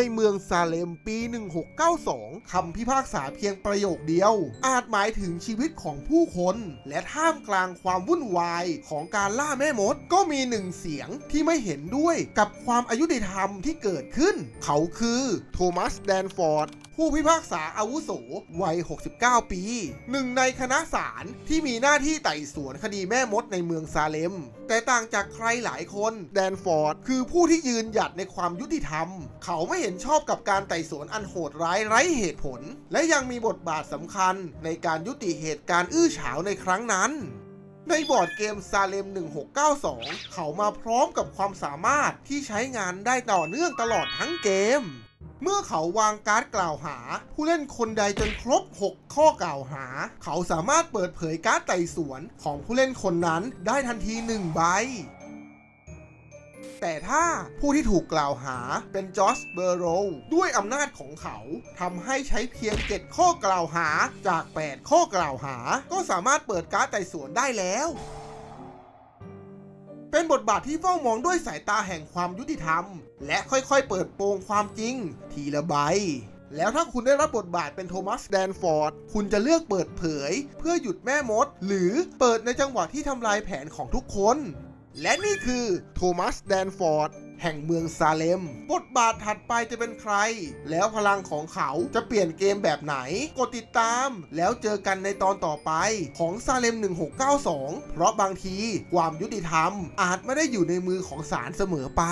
ในเมืองซาเลมปี 1692 คำพิพากษาเพียงประโยคเดียว อาจหมายถึงชีวิตของผู้คน และท่ามกลางความวุ่นวายของการล่าแม่มด ก็มีหนึ่งเสียงที่ไม่เห็นด้วยกับความอายุติธรรมที่เกิดขึ้น เขาคือโทมัสแดนฟอร์ด ผู้พิพากษาอาวุโสวัย 69 ปี หนึ่งในคณะศาลที่มีหน้าที่ไต่สวนคดีแม่มดในเมืองซาเลม แต่ต่างจากใครหลายคนแดนฟอร์ด คือผู้ที่ยืนหยัดในความยุติธรรม เขาไม่เห็นชอบกับการไต่สวนอันโหดร้ายไร้เหตุผล และยังมีบทบาทสำคัญในการยุติเหตุการณ์อื้อฉาวในครั้งนั้นในบอร์ดเกมซาเลม 1692 เขามาพร้อมกับความสามารถที่ใช้งานได้ต่อเนื่องตลอดทั้งเกม เมื่อเขาวางการ์ดกล่าวหา ผู้เล่นคนใดจนครบ 6 ข้อกล่าวหา เขาสามารถเปิดเผยการ์ดไต่สวนของผู้เล่นคนนั้นได้ทันที 1 ใบแต่ถ้าผู้ที่ถูกกล่าวหาเป็นจอร์จเบอร์โรด้วยอำนาจของเขาทำให้ใช้เพียง 7 ข้อกล่าวหาจาก 8 ข้อกล่าวหา ก็สามารถเปิดการ์ดไต่สวนได้แล้ว เป็นบทบาทที่เฝ้ามองด้วยสายตาแห่งความยุติธรรม และค่อยๆ เปิดโปงความจริง ทีละใบ แล้วถ้าคุณได้รับบทบาทเป็นโทมัสแดนฟอร์ด คุณจะเลือกเปิดเผย เพื่อหยุดแม่มด หรือเปิดในจังหวะที่ทำลายแผนของทุกคน และนี่คือโทมัสแดนฟอร์ด แห่งเมืองซาเลม บทบาทถัดไปจะเป็นใคร แล้วพลังของเขาจะเปลี่ยนเกมแบบไหน กดติดตามแล้วเจอกันในตอนต่อไปของซาเลม 1692 เพราะบางทีความยุติธรรมอาจไม่ได้อยู่ในมือของศาลเสมอไป